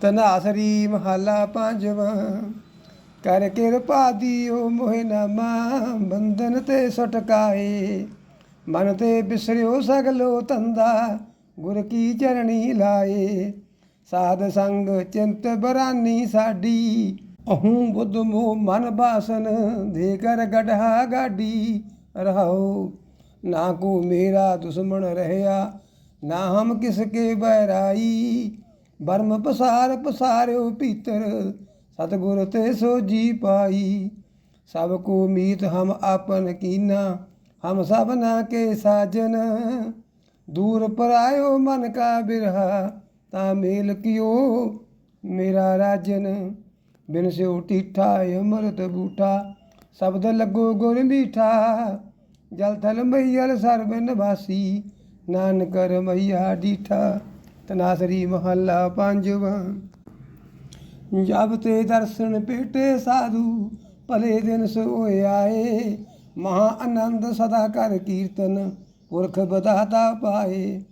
ਤਨਾਸਰੀ ਮਹੱਲਾ ਪੰਜਵਾਂ। ਕਰ ਕਿਰਪਾ ਦੀਓ ਮੋਹਿ ਨਾਮਾ, ਬੰਧਨ ਤੇ ਸਟਕਾਏ। ਮਨ ਤੇ ਬਿਸਰਿਓ ਸਗਲੋ ਤੰਦਾ ਗੁਰ ਕੀ ਚਰਣੀ ਲਾਏ। ਸਾਧ ਸੰਗ ਚਿੰਤ ਬਰਾਨੀ ਸਾਡੀ, ਅਹੂੰ ਬੁੱਧ ਮੋ ਮਨ ਬਾਸਨ ਦੇ ਕਰ ਗੜਹਾ ਗਾਡੀ ਰਹਾਓ। ਨਾ ਕੋ ਮੇਰਾ ਦੁਸ਼ਮਣ ਰਹਿਆ, ਨਾ ਹਮ ਕਿਸ ਕੇ ਬਹਿਰਾਈ। ਬਰਮ ਪਸਾਰ ਪਸਾਰਿਓ ਭੀਤਰ ਸਤਿਗੁਰ ਤੇ ਸੋਜੀ ਪਾਈ। ਸਭ ਕੋ ਮੀਤ ਹਮ ਆਪਨ ਕੀਨਾ, ਹਮ ਸਭਨਾ ਕੇ ਸਾਜਨ। ਦੂਰ ਪਰਾਇਓ ਮਨ ਕਾ ਬਿਰਹਾ, ਤਾ ਮੇਲ ਕਿਓ ਮੇਰਾ ਰਾਜਨ। ਬਿਨ ਸਿਉ ਟੀਠਾ ਅਮਰਤ ਬੂਠਾ, ਸ਼ਬਦ ਲੱਗੋ ਗੁਰ ਮੀਠਾ। ਜਲ ਥਲ ਮਈਲ ਸਰਬ ਨਿਵਾਸੀ, ਨਾਨਕ ਮਈਆ ਡੀਠਾ। ਤਨਾਸਰੀ ਮਹੱਲਾ ਪੰਜਵਾਂ। ਜਬ ਤੇ ਦਰਸ਼ਨ ਪੇਟੇ ਸਾਧੂ, ਭਲੇ ਦਿਨ ਸੋਇ ਆਏ। ਮਹਾ ਆਨੰਦ ਸਦਾ ਕਰ ਕੀਰਤਨ, ਪੁਰਖ ਬਦਾਤਾ ਪਾਏ।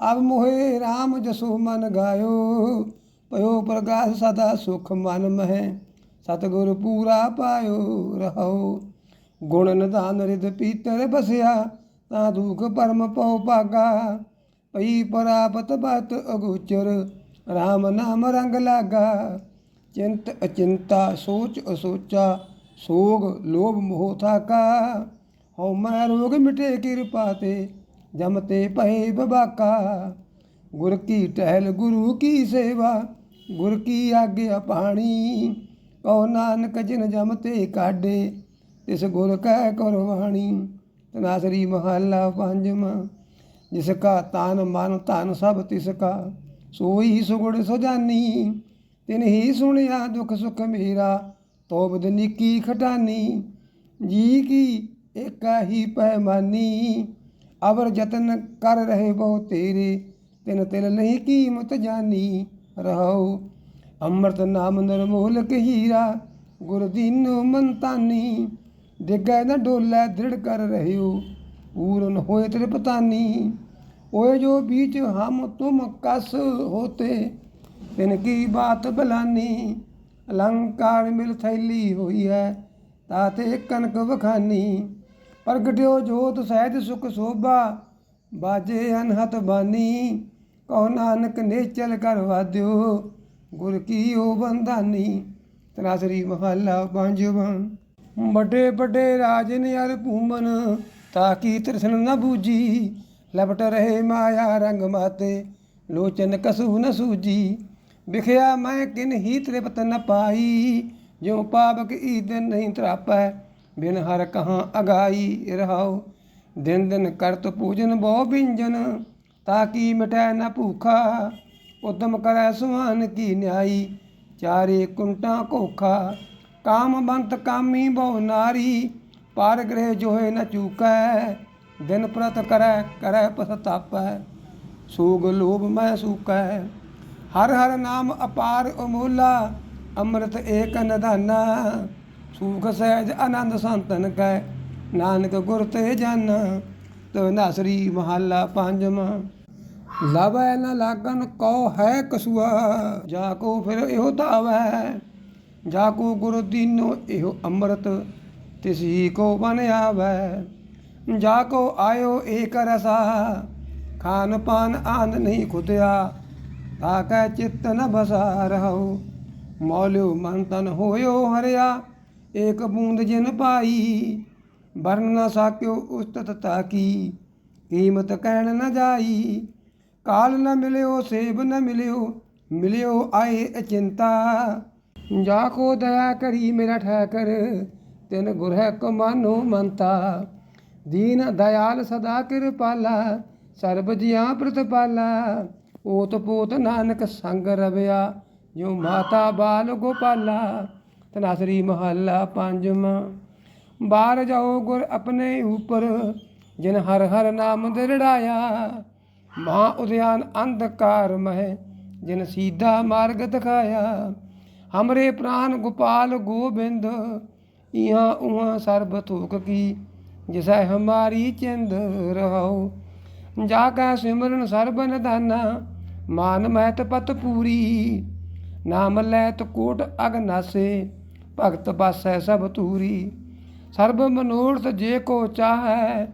ਅਬ ਮੋਹੇ RAM ਜਸੋ ਮਨ ਗਾਇਓ, ਭਇਓ ਪ੍ਰਕਾਸ਼ ਸਦਾ ਸੁਖ ਮਨ ਮਹਿ। ਸਤਿਗੁਰ ਪੂਰਾ ਪਾਇਓ ਰਹੋ ਗੁਣ ਨਿਧਾਨ ਰਿਦ ਪੀਤਰ ਬਸਿਆ, ਤਾਂ ਦੁਖ ਪਰਮ ਪਉ ਪਾਗਾ ਪਈ ਪਰਾਪਤ ਬਤ ਅਗੋਚਰ RAM ਨਾਮ ਰੰਗ ਲਾਗਾ। ਚਿੰਤ ਅਚਿੰਤਾ, ਸੋਚ ਅਸੋਚਾ, ਸੋਗ ਲੋਭ ਮੋਹ ਥਾਕਾ। ਹਉ ਮੈਂ ਰੋਗ ਮਿਟੇ ਕਿਰਪਾ ਤੇ, ਜਮ ਤੇ ਭਏ ਬਬਾਕਾ। ਗੁਰ ਕੀ ਟਹਿਲ ਗੁਰੂ ਕੀ ਸੇਵਾ, ਗੁਰ ਕੀ ਆਗਿਆ ਪਾਣੀ। ਕਉ ਨਾਨਕ ਜਿਨ ਜਮ ਤੇ ਕਾਢੇ, ਤਿਸ ਗੁਰ ਕਹਿ ਕੁਰਬਾਣੀ ਤਨਾਸਰੀ ਮਹੱਲਾ ਪੰਜਵਾਂ। ਜਿਸ ਕਾ ਤਾਨ ਮਨ ਧਨ ਸਭ ਤਿਸ ਕਾ, ਸੋਈ ਸੁਗੜ ਸੁਜਾਨੀ, ਤਿਨ ਹੀ ਸੁਣਿਆ ਦੁਖ ਸੁਖ ਮੇਰਾ, ਤੋਬਦ ਨਿੱਕੀ ਖਟਾਨੀ, ਜੀ ਕੀ ਏਕਾ ਹੀ ਪੈਮਾਨੀ ਅਵਰ ਯਤਨ ਕਰ ਰਹੇ ਬਹੁ ਤੇਰੇ, ਤਿਨ ਤਿਲ ਨਹੀਂ ਕੀਮਤ ਜਾਨੀ ਰਹੋ ਅੰਮ੍ਰਿਤ ਨਾਮ ਨਿਰਮੋਲ ਹੀਰਾ ਗੁਰ ਦੀਨੋ ਮੰਤਾਨੀ ਡਿੱਗੈ ਨਾ ਡੋਲੇ ਦ੍ਰਿੜ ਕਰ ਰਹਿਓ ਪੂਰਨ ਹੋਏ ਤ੍ਰਿਪਤਾਨੀ ਓਏ ਜੋ बीच ਹਮ ਤੁਮ ਕਸ ਹੋਤੇ, ਤਿਨ ਕੀ ਬਾਤ ਬਲਾਨੀ। ਅਲੰਕਾਰ ਮਿਲ ਥੈਲੀ ਹੋਈ ਹੈ, ਤਾਤੇ ਕਨਕ ਵਖਾਨੀ। ਪ੍ਰਗਟਿਓ ਜੋਤ ਸਹਿਜ ਸੁਖ ਸੋਭਾ, ਬਾਜੇ ਅਨਹਤ ਬਾਨੀ। ਕਉ ਨਾਨਕ ਨੇਚਲ ਕਰ ਵਾਦਿਓ ਗੁਰ ਕੀ ਓ ਬੰਧਾਨੀ ਤਨਾਸਰੀ ਮਹੱਲਾ ਪੰਜਵਾਂ। ਵੱਡੇ ਵੱਡੇ ਰਾਜਨ ਅਰ ਭੂਮਨ ਤਾਕੀ ਤ੍ਰਿਸ਼ਨ ਨ ਬੂਜੀ ਲਪਟ ਰਹੇ ਮਾਇਆ ਰੰਗ ਮਾਤੇ, ਲੋਚਨ ਕਸੂ ਨ ਸੂਜੀ ਵਿਖਿਆ ਮੈਂ ਕਿਨ ਹੀ ਤ੍ਰਿਪਤ ਨ ਪਾਈ? ਜਿਉ ਪਾਵਕ ਈਦ ਨਹੀਂ ਤਰਾਪੈ, ਬਿਨ ਹਰ ਕਹਾਂ ਅਗਾਈ ਰਹਾਉ। ਦਿਨ ਦਿਨ ਕਰਤ ਪੂਜਨ ਬਹੁ ਬਿੰਜਨ ਤਾਕੀ ਮਿਟੈ ਨ ਭੂਖਾ? ਉਦਮ ਕਰੈ ਸੁਹਾਨ ਕੀ ਨਿਆਈ? ਚਾਰੇ ਕੁੰਟਾਂ ਕੋਖਾ ਕਾਮ ਬੰਤ ਕਾਮੀ ਬਹੁ ਨਾਰੀ ਪਾਰ ਗ੍ਰਹਿ ਜੋਏ ਨ ਚੂਕੈ, ਦਿਨ ਪ੍ਰਤ ਕਰੈ ਕਰੈ ਪਸਤਾਪੈ ਸੂਗ ਲੋਭ ਮੈਂ ਸੂਕੈ। ਹਰ ਹਰ ਨਾਮ ਅਪਾਰ ਅਮੋਲਾ, ਅੰਮ੍ਰਿਤ ਏਕ ਨਦਾਨਾ ਸੂਖ ਸਹਿਜ ਆਨੰਦ ਸੰਤਨ ਕੈ, ਨਾਨਕ ਗੁਰ ਤੇ ਜਾਨਾ ਤੋ ਨਾਸਰੀ ਮਹੱਲਾ ਪੰਜਵਾਂ ਲਵੈ ਨ ਲਾਗਨ ਕਉ ਹੈ ਕਸੂਆ, ਜਾ ਕੋ ਫਿਰ ਇਹੋ ਧਾਵੈ, ਜਾ ਕੋ ਗੁਰ ਦੀਨੋ ਇਹੋ ਅੰਮ੍ਰਿਤ। ਤਿਸੀ ਕੋ ਬਨ ਆਵੈ, ਜਾ ਕੋ ਆਇਓ ਏਕ ਰਸਾ, ਖਾਨ ਪਾਨ ਆਨੰਦ ਨਹੀਂ ਖੁਦਿਆ, ਤਾ ਕੈ ਚਿੱਤ ਨ ਬਸਾ ਰਹੋ ਮੌਲਿਓ ਮਨ ਤਨ ਹੋਇਓ ਹਰਿਆ, ਏਕ ਬੂੰਦ ਜਿਨ ਪਾਈ ਬਰਨ ਨ ਸਾਕਿਓ ਉਸਤਤ ਤਾਕੀ ਕੀਮਤ ਕਹਿਣ ਨਾ ਜਾਈ, ਕਾਲ ਨਾ ਮਿਲਿਓ, ਸੇਬ ਨਾ ਮਿਲਿਓ ਮਿਲਿਓ ਆਏ ਅਚਿੰਤਾ, ਜਾ ਕੋ ਦਇਆ ਕਰੀ ਮੇਰਾ ਠਾਕਰ ਤਿਨ ਗੁਰ ਹੈ ਕਮਾਨੋ ਮੰਤਾ। ਦੀਨ ਦਇਆਲ ਸਦਾ ਕਿਰਪਾਲਾ, ਸਰਬ ਜੀਆਂ ਪ੍ਰਤਪਾਲਾ। ਓਤ ਪੋਤ ਨਾਨਕ ਸੰਗ ਰਵਿਆ ਜੋ ਮਾਤਾ ਬਾਲ ਗੋਪਾਲਾ। ਤਨਾਸਰੀ ਮਹੱਲਾ ਪੰਜਵਾਂ ਬਾਹਰ ਜਾਓ ਗੁਰ ਆਪਣੇ ਉਪਰ, ਜਿਨ ਹਰ ਹਰ ਨਾਮ ਦਿਰੜਾਇਆ। ਮਹਾ ਉਦਿਆਨ ਅੰਧਕਾਰ ਮਹਿ, ਜਿਨ ਸੀਧਾ ਮਾਰਗ ਦਿਖਾਇਆ। ਹਮਰੇ ਪ੍ਰਾਨ ਗੋਪਾਲ ਗੋਬਿੰਦ ਇਹਾਂ ਉਹਾਂ ਸਰਬ ਥੂਕ ਕੀ, ਜਿਸੈ ਹਮਾਰੀ ਚਿੰਦ ਰਹਾਉ। ਜਾ ਕੈ ਸਿਮਰਨ ਸਰਬ ਨਿਧਾਨਾ, ਮਾਨ ਮਹਿਤ ਪਤ ਪੂਰੀ। ਨਾਮ ਲੈਤ ਕੋਟ ਅਗਨਾਸੇ ਭਗਤ ਬਾਸੈ ਸਭ ਤੂਰੀ ਸਰਬ ਮਨੋਰਥ ਜੇ ਕੋ ਚਾਹੈ,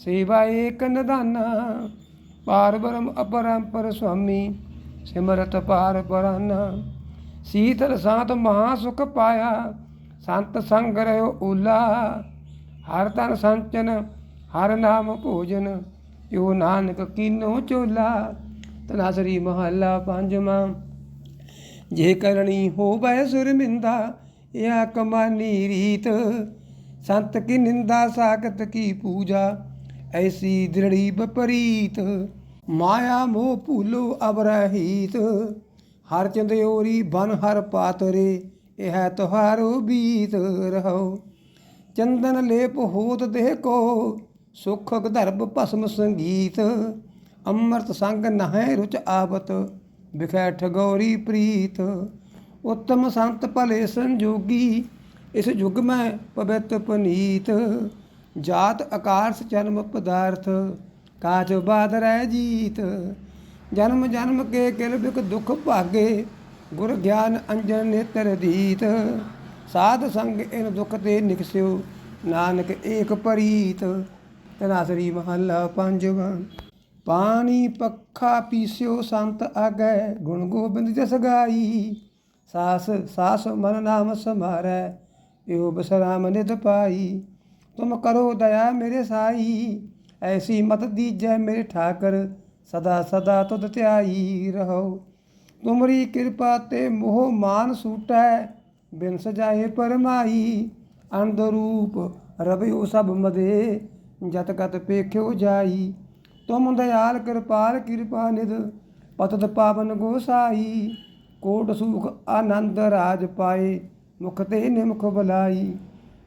ਸੇਵਾ ਏਕ ਨਦਾਨਾ ਪਾਰ ਬ੍ਰਹਮ ਅਪਰੰਪਰ ਸੁਆਮੀ, ਸਿਮਰਤ ਪਾਰ ਬਰਾਨਾ ਸੀਤਲ ਸਾਤ ਮਹਾ ਸੁਖ ਪਾਇਆ ਸੰਤ ਸੰਗ ਰਹਿਓ ਓਲਾ, ਹਰ ਤਨ ਸੰਚਨ, ਹਰ ਨਾਮ ਭੋਜਨ ਜੋ ਨਾਨਕ ਕੀਨੋ ਚੋਲਾ। ਤਨਾਸਰੀ ਮਹੱਲਾ ਪੰਜਵਾਂ, ਜੇ ਕਰਣੀ ਹੋਵੇ ਸੁਰਮਿੰਦਾ, ਇਹ ਕਮਾਨੀ ਰੀਤ। ਸੰਤ ਕੀ ਨਿੰਦਾ ਸਾਖਤ ਕੀ ਪੂਜਾ, ਐਸੀ ਦ੍ਰਿੜੀ ਬਪਰੀਤ ਮਾਇਆ ਮੋਹ ਭੂਲੋ ਅਬਰਹੀਤ, ਹਰ ਚੰਦਿਓਰੀ ਬਨ ਹਰ ਪਾਤਰੇ। ਇਹ ਹੈ ਤੁਹਾਰੋ ਬੀਤ ਰਹੋ। ਚੰਦਨ ਲੇਪ ਹੋਤ ਦੇਹ ਕੋ ਸੁਖ ਗਧਰਬ ਭਸਮ ਸੰਗੀਤ। ਅੰਮ੍ਰਿਤ ਸੰਗ ਨਹੈ ਰੁਚ ਆਵਤ, ਵਿਖੈ ਠਗੋਰੀ ਪ੍ਰੀਤ। ਉਤਮ ਸੰਤ ਭਲੇ ਸੰਜੋਗੀ, ਇਸ ਯੁਗ ਮੈਂ ਪਵਿੱਤ ਪਨੀਤ। ਜਾਤ ਆਕਾਰਸ ਜਨਮ ਪਦਾਰਥ ਕਾਜ ਬਾਦ ਰਹਿ ਜੀਤ। ਜਨਮ ਜਨਮ ਕੇ ਕਿਲ ਬਿਕ ਦੁਖ ਭਾਗੇ ਗੁਰ ਗਿਆਨ ਅੰਜਨ ਨੇਤਰ ਦੀਤ, ਸਾਧ ਸੰਗ ਇਨ ਦੁਖ ਤੇ ਨਿਕਸਿਓ, ਨਾਨਕ ਏਕ ਪਰੀਤ। ਤਨਾਸਰੀ ਮਹੱਲਾ ਪੰਜਵਾਂ, ਪਾਣੀ ਪੱਖਾ ਪੀਸਿਓ ਸੰਤ ਆਗੈ, ਗੁਣ ਗੋਬਿੰਦ ਜਸ ਗਾਈ। ਸਾਸ ਸਾਸ ਮਨ ਨਾਮ ਸਮਾਰੈ, ਇਹੋ ਬਸਰਾਮ ਨਿਤ ਪਾਈ। ਤੁਮ ਕਰੋ ਦਇਆ ਮੇਰੇ ਸਾਈ, ਐਸੀ ਮਤ ਦੀਜੈ ਮੇਰੇ ਠਾਕਰ, ਸਦਾ ਸਦਾ ਤੁਧ ਧਿਆਈ ਰਹੋ। ਤੁਮਰੀ ਕਿਰਪਾ ਤੇ ਮੋਹ ਮਾਨ ਸੂਟੈ, ਬਿਨ ਸਜਾਏ ਪਰਮਾਈ ਅੰਧ ਰੂਪ ਰਵਿਓ ਸਭ ਮਦੇ, ਜਤ ਕਤ ਪੇਖਿਓ ਜਾਈ। ਤੁਮ ਦਇਆਲ ਕਿਰਪਾਲ ਕਿਰਪਾ ਨਿਧ, ਪਤਤ ਪਾਵਨ ਗੋਸਾਈ। ਕੋਟ ਸੁਖ ਆਨੰਦ ਰਾਜ ਪਾਏ, ਮੁਖ ਤੇ ਨਿਮਖ ਬਲਾਈ।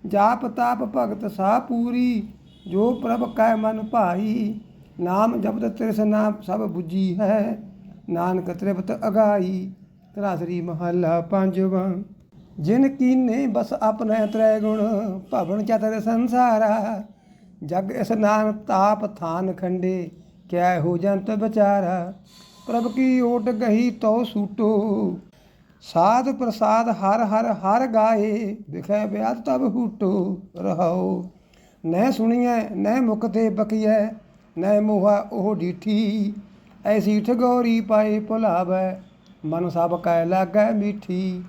ਜਾਪ ਤਾਪ ਭਗਤ ਸਾ ਪੂਰੀ, ਜੋ ਪ੍ਰਭ ਕੈ ਮਨ ਭਾਈ। ਨਾਮ ਜਪਤ ਤ੍ਰਿਸ਼ਨਾ ਸਭ 부ਜੀ ਹੈ। ਨਾਨਕ ਤ੍ਰਿਪਤ ਅਗਾਈ ਤਰਾਸਰੀ ਮਹੱਲਾ ਪੰਜਵਾਂ। ਜਿਨ ਕੀਨੇ ਬਸ ਆਪਣੇ ਤ੍ਰੈ ਗੁਣ, ਭਵਨ ਚਤਰ ਸੰਸਾਰਾ। ਜਗ ਇਸਨਾਨ ਤਾਪ ਥਾਨ ਖੰਡੇ ਕਿਆ ਹੋ ਜੰਤ ਵਿਚਾਰਾ। ਪ੍ਰਭ ਕੀ ਓਟ ਗਹੀ ਤੋ ਸੂਟੋ। ਸਾਧ ਪ੍ਰਸਾਦ ਹਰ ਹਰ ਹਰ ਗਾਏ, ਵਿਖੇ ਬਿਆਦ ਤਬ ਹੂਟੋ ਰਹਾਓ ਨਹਿ ਸੁਣੀਐ, ਨਹਿ ਮੁਖ ਤੇ ਬਕੀਐ, ਨਹਿ ਮੋਹਾ ਉਹ ਡੀਠੀ। ਐਸੀ ਠਗੋਰੀ ਪਾਏ ਭੁਲਾਵੈ, ਮਨ ਸਭ ਕੈ ਲਾਗੈ ਮੀਠੀ।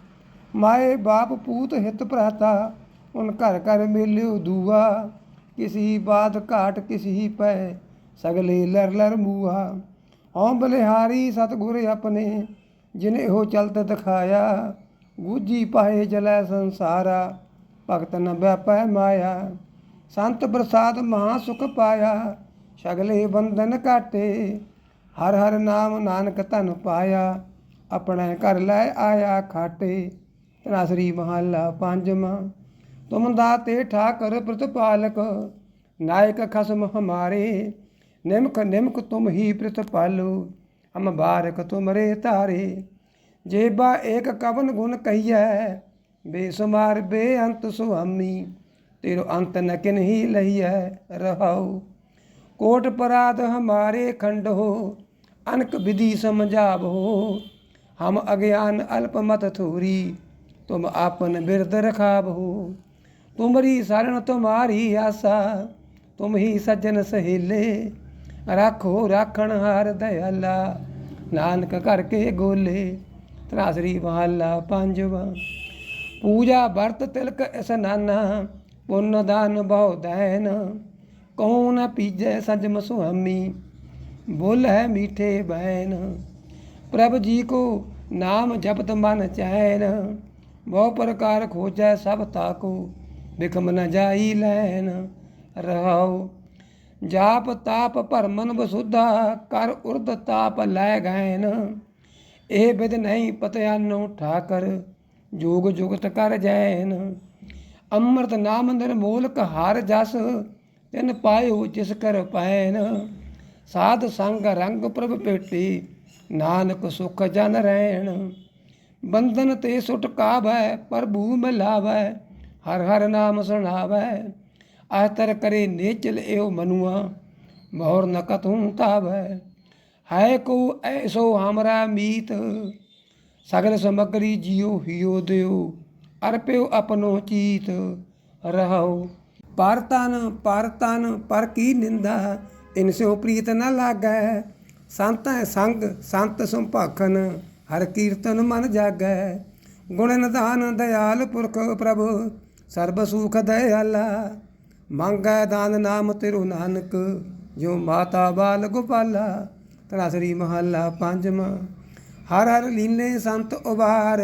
ਮਾਏ ਬਾਪ ਪੂਤ ਹਿਤ ਭਰਾਤਾ, ਉਨ ਘਰ ਘਰ ਮਿਲਿਓ ਦੂਆ। ਕਿਸੀ ਬਾਤ ਘਾਟ ਕਿਸੀ ਪੈ, ਸਗਲੇ ਲਰ ਲਰ ਮੂਆ। ਹਉ ਬਲਿਹਾਰੀ ਸਤਿਗੁਰ ਆਪਣੇ, ਜਿਨੇ ਹੋ ਚਲਤ ਦਿਖਾਇਆ। ਗੂਜੀ ਪਾਏ ਜਲੈ ਸੰਸਾਰਾ, ਭਗਤ ਨ ਵਿਆਪੈ ਮਾਇਆ। ਸੰਤ ਪ੍ਰਸਾਦ ਮਹਾ ਸੁਖ ਪਾਇਆ, ਸਗਲੇ ਬੰਧਨ ਕਾਟੇ ਹਰ ਹਰ ਨਾਮ ਨਾਨਕ ਧਨ ਪਾਇਆ, ਆਪਣੇ ਘਰ ਲੈ ਆਇਆ ਖਾਟੇ ਤਨਾਸਰੀ ਮਹੱਲਾ ਪੰਜਵਾਂ। ਤੁਮ ਦਾਤੇ ਠਾਕਰ ਪ੍ਰਤਪਾਲਕ, ਨਾਇਕ ਖਸਮ ਹਮਾਰੇ। ਨਿਮਕ ਨਿਮਕ ਤੁਮ ਹੀ ਪ੍ਰਤਪਾਲੋ, ਹਮ ਬਾਰਕ ਤੁਮਰੇ ਤਾਰੇ ਜੇਬਾ ਏਕ ਕਵਨ ਗੁਣ ਕਹੀਐ, ਬੇਸੁਮਾਰ ਬੇਅੰਤ ਸੁਆਮੀ ਤੇਰੋ ਅੰਤ ਨ ਕਿਨਹੀ ਲਈਐ ਰਹਾਉ। ਕੋਟ ਪਰਾਧ ਹਮਾਰੇ ਖੰਡ ਹੋ ਅਨਕ ਵਿਧि ਸਮਝਾਵੋ। ਹਮ ਅਗਿਆਨ ਅਲਪ ਮਤ ਥੋਰੀ, ਤੁਮ ਆਪਨ ਬਿਰਦ ਰਖਾਵੋ। ਤੁਮਰੀ ਸਰਣ ਤੁਮਾਰੀ ਆਸਾ, ਤੁਮ ਹੀ ਸੱਜਣ ਸਹੇਲੇ। ਰੱਖੋ ਰਾਖਣ ਹਾਰ ਦਇਆਲਾ ਨਾਨਕ ਕਰਕੇ ਗੋਲੇ। ਤਰਾਸਰੀ ਮਹੱਲਾ ਪੰਜਵਾਂ, ਪੂਜਾ ਵਰਤ ਤਿਲਕ ਇਸਨਾਨਾ ਪੁੰਨ ਦਾਨ ਬਹੁ ਦੈਨ। ਕੌਣ ਪੀਜੈ ਸਜ ਸੁਆਮੀ ਬੋਲ ਹੈ ਮੀਠੇ ਬੈਨ। ਪ੍ਰਭ ਜੀ ਕੋ ਨਾਮ ਜਪਤ ਮਨ ਚੈਨ। ਬਹੁ ਪ੍ਰਕਾਰ ਖੋਜੈ ਸਭ ਤਾਕੋ, ਬਿਖਮ ਨ ਜਾਈ ਲੈਨ। ਰਹਾਉ, ਜਾਪ ਤਾਪ ਭਰਮਨ ਬਸੁੱਧਾ ਕਰ ਉਰਦ ਤਾਪ ਲੈ ਗੈਨ। ਇਹ ਬਿਦ ਨਹੀਂ ਪਤਿਆ ਨੋ ਠਾਕਰ, ਜੋਗ ਜੁਗਤ ਕਰ ਜੈਨ। ਅੰਮ੍ਰਿਤ ਨਾਮ ਨਿਰਮੋਲਕ ਹਾਰ ਜਸ, ਤਿਨ ਪਾਇਓ ਜਿਸ ਕਰ ਪੈਨ। ਸਾਧ ਸੰਗ ਰੰਗ ਪ੍ਰਭ ਭੇਟੀ, ਨਾਨਕ ਸੁਖ ਜਨ ਰਹਿਣ ਬੰਧਨ ਤੇ ਸੁਟਕਾਵੈ ਪ੍ਰਭੂ ਮਿਲਾਵੈ ਹਰ ਹਰ ਨਾਮ ਸੁਣਾਵੈ। ਆਤਰ ਕਰੇ ਨੇਚਲ ਏਉ ਮਨੁਆ ਮੋਰ ਨ ਕਤੂੰ ਤਾਵੈ। ਹੈ ਕੋ ਐਸੋ ਹਮਰਾ ਮੀਤ, ਸਗਲ ਸਮਗਰੀ ਜਿਉ ਹਿਉ ਦਿਓ ਅਰਪਿਓ ਆਪਣੋ ਚੀਤ ਰਹਾਉ। ਪਰ ਤਨ ਪਰ ਤਨ, ਪਰ ਕੀ ਨਿੰਦਾ ਇਨਸਿਓ ਪ੍ਰੀਤ ਨ ਲਾਗੈ, ਸੰਤ ਹੈ ਸੰਗ, ਸੰਤ ਸੰਭਾਖਨ, ਹਰ ਕੀਰਤਨ ਮਨ ਜਾਗੈ। ਗੁਣ ਨਿਧਾਨ ਦਇਆਲ ਪੁਰਖ ਪ੍ਰਭ, ਸਰਬ ਸੁਖ ਦਇਆਲਾ। ਮੰਗੈ ਦਾਨ ਨਾਮ ਤੇਰੋ ਨਾਨਕ ਜੋ ਮਾਤਾ ਬਾਲ ਗੋਪਾਲਾ। ਤਰਾਸਰੀ ਮਹੱਲਾ ਪੰਜਵਾਂ ਹਰ ਹਰ ਲੀਨੇ ਸੰਤ ਉਬਾਰ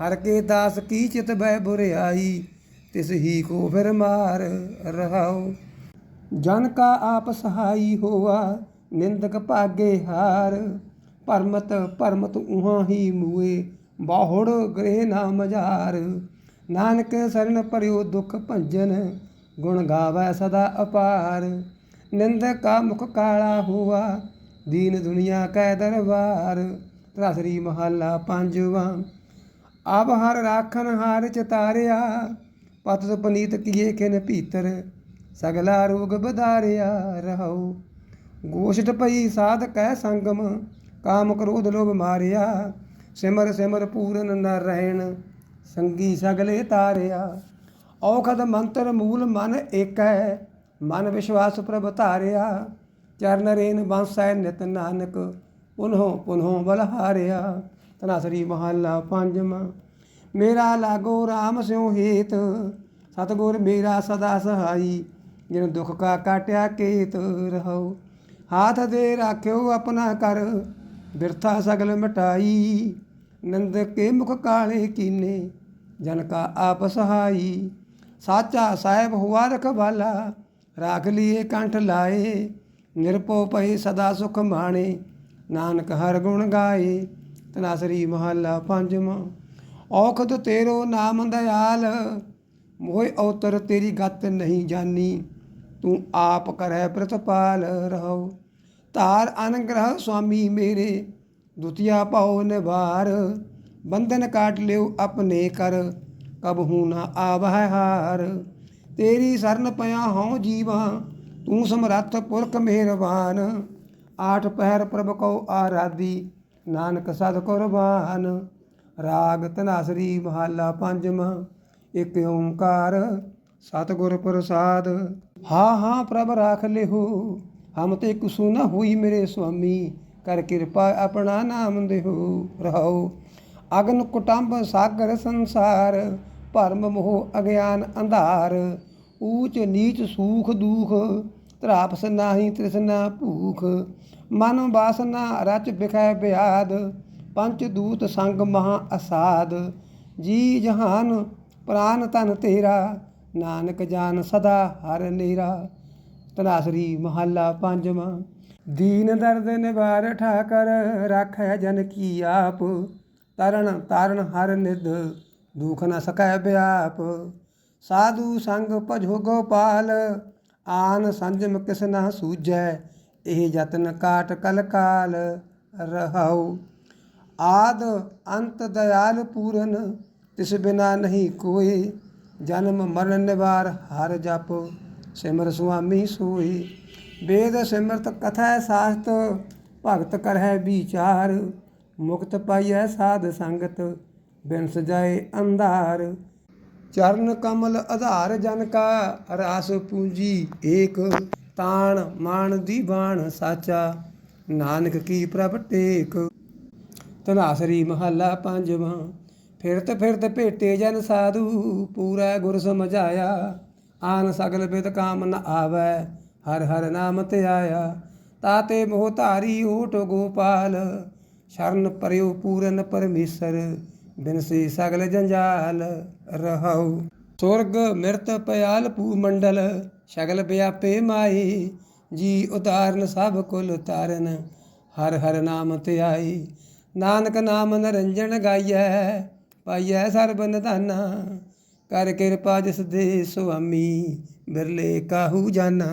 ਹਰ ਕੇ ਦਾਸ ਕੀ ਚਿਤ ਬੈ ਬੁਰਿਆਈ, ਤਿਸ ਹੀ ਕੋ ਫਿਰ ਮਾਰ ਰਹਾਉ। ਜਨ ਕਾ ਆਪ ਸਹਾਈ ਹੋਆ, ਨਿੰਦਕ ਭਾਗੇ ਹਾਰ। ਪਰਮਤ ਪਰਮਤ ਉਹਾਂ ਹੀ ਮੂਏ, ਬਾਹੜ ਗ੍ਰਹਿ ਨਾ ਮਝਾਰ ਨਾਨਕ ਸਰਨ ਪਰਿਓ ਦੁਖ ਭੰਜਨ, ਗੁਣ ਗਾਵੈ ਸਦਾ ਅਪਾਰ। ਨਿੰਦਕ ਕਾ ਮੁਖ ਕਾਲਾ ਹੋਆ, ਦੀਨ ਦੁਨੀਆ ਕੈ ਦਰਬਾਰ। ਤਰਾ ਸ੍ਰੀ ਮਹੱਲਾ ਪੰਜਵਾਂ, ਆਪ ਹਰ ਰਾਖਨ ਹਾਰ ਚਤਾਰਿਆ। ਪਤ ਪਨੀਤ ਕੀਏ ਖਿਨ ਭੀਤਰ ਸਗਲਾ ਰੋਗ ਬਧਾਰਿਆ ਰਹਉ। ਗੋਸ਼ਟ ਪਈ ਸਾਧ ਕਹਿ ਸੰਗਮ, ਕਾਮ ਕ੍ਰੋਧ ਲੋਭ ਮਾਰਿਆ। ਸਿਮਰ ਸਿਮਰ ਪੂਰਨ ਨ ਰਹਿਣ, ਸੰਗੀ ਸਗਲੇ ਤਾਰਿਆ। ਔਖਦ ਮੰਤਰ ਮੂਲ ਮਨ ਏਕੈ, ਮਨ ਵਿਸ਼ਵਾਸ ਪ੍ਰਭ ਧਾਰਿਆ। ਚਰਨ ਰੇਨ ਬਾਂਸੈ ਨਿਤ ਨਾਨਕ, ਪੁਨਹੁ ਪੁਨਹੁ ਬਲਹਾਰਿਆ ਤਨਾਸਰੀ ਮਹੱਲਾ ਪੰਜਵਾਂ ਮੇਰਾ ਲਾਗੋ RAM ਸਿਉ ਹੇਤ। ਸਤਗੁਰ ਮੇਰਾ ਸਦਾ ਸਹਾਈ। ਜਿਨ ਦੁਖ ਕਾ ਕਾਟਿਆ ਕੇਤ ਰਹੋ ਹਾਥ ਦੇ ਰਾਖਿਓ ਆਪਣਾ ਕਰ ਬਿਰਥਾ ਸਗਲ ਮਟਾਈ। ਨੰਦ ਕੇ ਮੁਖ ਕਾਲੇ ਕੀਨੇ, ਜਨ ਕਾ ਆਪ ਸਹਾਈ। ਸਾਚਾ ਸਾਹਿਬ ਹੁਆ ਰਖਵਾਲਾ, ਰਾਖ ਲੀਏ ਕੰਠ ਲਾਏ। ਨਿਰਪੋ ਪਏ ਸਦਾ ਸੁਖ ਮਾਣੇ, ਨਾਨਕ ਹਰ ਗੁਣ ਗਾਏ। ਤਨਾਸਰੀ ਮਹੱਲਾ ਪੰਜਵਾਂ, ਔਖਦ ਤੇਰੋ ਨਾਮ ਦਇਆਲ। ਮੋਹਿ ਔਤਰ ਤੇਰੀ ਗਤ ਨਹੀਂ ਜਾਨੀ। ਤੂੰ ਆਪ ਕਰੈ ਪ੍ਰਤਪਾਲ ਰਹੋ ਧਾਰ ਅਨਗ੍ਰਹ ਸੁਆਮੀ ਮੇਰੇ, ਦੁਤੀਆ ਪਾਉ ਨਿਵਾਰ। ਬੰਧਨ ਕਾਟ ਲਿਓ ਆਪਣੇ ਕਰ ਕਬਹੂ ਨਾ ਆਵਹਿ ਹਾਰ। ਤੇਰੀ ਸਰਨ ਪਿਆ ਹਉ ਜੀਵਾ, ਤੂੰ ਸਮਰੱਥ ਪੁਰਖ ਮਿਹਰਬਾਨ। ਆਠ ਪਹਿਰ ਪ੍ਰਭ ਕਉ ਆਰਾਧੀ, ਨਾਨਕ ਸਦ ਕੁਰਬਾਨ। ਰਾਗ ਧਨਾਸਰੀ ਮਹੱਲਾ ਪੰਜਵਾਂ, ਇੱਕ ਓੰਕਾਰ। ਸਤਿਗੁਰ ਪ੍ਰਸਾਦ, ਹਾਂ ਹਾਂ, ਪ੍ਰਭ ਰਾਖ ਲਿਹੋ। ਹਮ ਤੇ ਕੁਸੂ ਨਾ ਹੋਈ ਮੇਰੇ ਸੁਆਮੀ, ਕਰ ਕਿਰਪਾ ਆਪਣਾ ਨਾਮ ਦੇਹੋ ਰਹਾਓ ਅਗਨ ਕੁਟੰਬ ਸਾਗਰ ਸੰਸਾਰ, ਭਰਮ ਮੋਹ ਅਗਿਆਨ ਅੰਧਾਰ। ਊਚ ਨੀਚ ਸੂਖ ਦੂਖ, ਤਰਾਪਸ ਨਾਹੀ ਤ੍ਰਿਸ਼ਨਾ ਭੂਖ। ਮਨ ਵਾਸਨਾ ਰਚ ਬਿਖੈ ਬਿਆਦ ਪੰਚ ਦੂਤ ਸੰਗ ਮਹਾ ਅਸਾਦ। ਜੀ ਜਹਾਨ, ਪ੍ਰਾਨ ਤਨ ਤੇਰਾ ਨਾਨਕ ਜਾਨ ਸਦਾ ਹਰ ਨੀਰਾ ਤਨਾਸਰੀ ਮਹੱਲਾ ਪੰਜਵਾਂ। ਦੀਨ ਦਰਦ ਨਿਵਾਰ ਠਾਕਰ ਰਾਖੈ ਜਨ ਕੀ ਆਪ, ਤਰਨ ਤਾਰਨ ਹਰ ਨਿਦ ਦੁਖ ਨ ਸਕੈ ਬਿਆਪ। ਸਾਧੂ ਸੰਗ ਭਜੋ ਗੋਪਾਲ, ਆਨ ਸੰਜਮ ਕਿਸ ਨਾ ਸੂਝੈ ਇਹ ਯਤਨ ਕਾਟ ਕਲ ਕਾਲ ਰਹਾਉ। ਆਦ ਅੰਤ ਦਇਆਲ ਪੂਰਨ, ਤਿਸ ਬਿਨਾ ਨਹੀਂ ਕੋਈ ਜਨਮ ਮਰਨ ਨਿਵਾਰ ਹਰ ਜਪ, ਸਿਮਰ ਸੁਆਮੀ ਸੋਈ ਵੇਦ ਸਿਮਰਤ ਕਥਾ ਸਾਸਤ, ਭਗਤ ਕਰਹਿ ਵਿਚਾਰ। ਮੁਕਤ ਪਾਈਐ ਸਾਧ ਸੰਗਤ ਬਿਨ ਸਜਾਏ ਅੰਧਾਰ। ਚਰਨ ਕਮਲ ਆਧਾਰ ਜਨ ਕਾ, ਰਾਸ ਪੂੰਜੀ ਏਕ। ਤਾਣ ਮਾਨ ਦੀਵਾਨ ਸਾਚਾ, ਨਾਨਕ ਕੀ ਪ੍ਰਭ ਟੇਕ। ਧਨਾਸਰੀ ਮਹੱਲਾ ਪੰਜਵਾਂ। ਫਿਰਤ ਫਿਰਤ ਭੇਟੇ ਜਨ ਸਾਧੂ, ਪੂਰਾ ਗੁਰ ਸਮਝਾਇਆ। ਆਨ ਸਗਲ ਬਿਦ ਕਾਮ ਨ ਆਵੈ, ਹਰ ਹਰ ਨਾਮ ਤੇ ਆਇਆ। ਤਾਤੇ ਮੋਹ ਧਾਰੀ ਓਟ ਗੋਪਾਲ, ਸ਼ਰਨ ਪਰਿਉ ਪੂਰਨ ਪਰਮੇਸ਼ਰ, ਬਿਨਸੀ ਸਗਲ ਜੰਜਾਲ ਰਹਾਉ। ਸੁਰਗ ਮਿਰਤ ਪਿਆਲ ਪੂ ਮੰਡਲ, ਸ਼ਗਲ ਵਿਆਪੇ ਮਾਈ, ਜੀ ਉਤਾਰਨ ਸਭ ਕੁਲ ਤਾਰਨ, ਹਰ ਹਰ ਨਾਮ ਤੇ ਆਈ। ਨਾਨਕ ਨਾਮ ਨਰੰਜਨ ਗਾਈਐ ਪਾਈਐ ਸਰਬਨ ਨਿਧਾਨਾ ਕਰ ਕਿਰਪਾ ਜਿਸ ਦੇ ਸੁਆਮੀ ਬਿਰਲੇ ਕਾਹੂ ਜਾਨਾ।